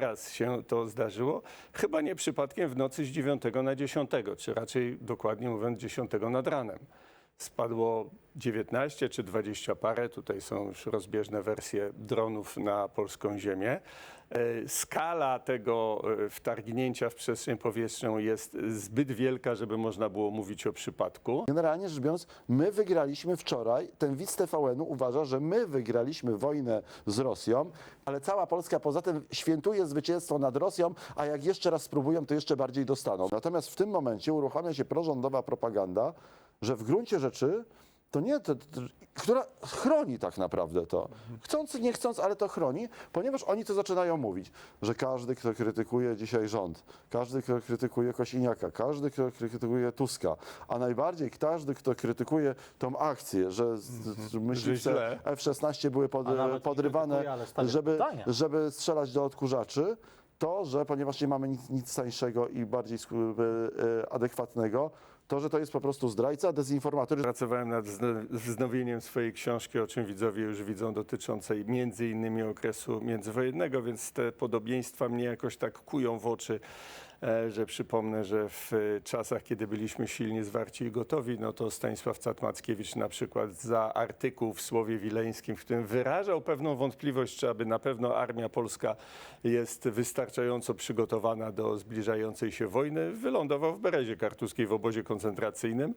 teraz się to zdarzyło, chyba nie przypadkiem w nocy z 9 na 10, czy raczej dokładnie mówiąc 10 nad ranem. Spadło 19 czy 20 parę, tutaj są już rozbieżne wersje dronów na polską ziemię. E, Skala tego e, wtargnięcia w przestrzeń powietrzną jest zbyt wielka, żeby można było mówić o przypadku. Generalnie rzecz biorąc, my wygraliśmy wczoraj, ten widz TVN-u uważa, że my wygraliśmy wojnę z Rosją, ale cała Polska poza tym świętuje zwycięstwo nad Rosją, a jak jeszcze raz spróbują, to jeszcze bardziej dostaną. Natomiast w tym momencie uruchamia się prorządowa propaganda, że w gruncie rzeczy to nie, to, to, która chroni tak naprawdę to. Chcąc, nie chcąc, ale to chroni, ponieważ oni to zaczynają mówić, że każdy, kto krytykuje dzisiaj rząd, każdy, kto krytykuje Kosiniaka, każdy, kto krytykuje Tuska, a najbardziej każdy, kto krytykuje tą akcję, że z- myśliwce źle. F-16 były pod, podrywane, żeby, pytania. żeby strzelać do odkurzaczy, to, że ponieważ nie mamy nic, nic tańszego i bardziej e, e, adekwatnego, to, że to jest po prostu zdrajca, dezinformator. Pracowałem nad wzno- wznowieniem swojej książki, o czym widzowie już widzą, dotyczącej między innymi okresu międzywojennego, więc te podobieństwa mnie jakoś tak kują w oczy, e, że przypomnę, że w czasach, kiedy byliśmy silnie zwarci i gotowi, no to Stanisław Cat-Mackiewicz na przykład za artykuł w Słowie Wileńskim, w którym wyrażał pewną wątpliwość, czy aby na pewno armia polska jest wystarczająco przygotowana do zbliżającej się wojny, wylądował w Berezie Kartuskiej w obozie koncentracyjnym.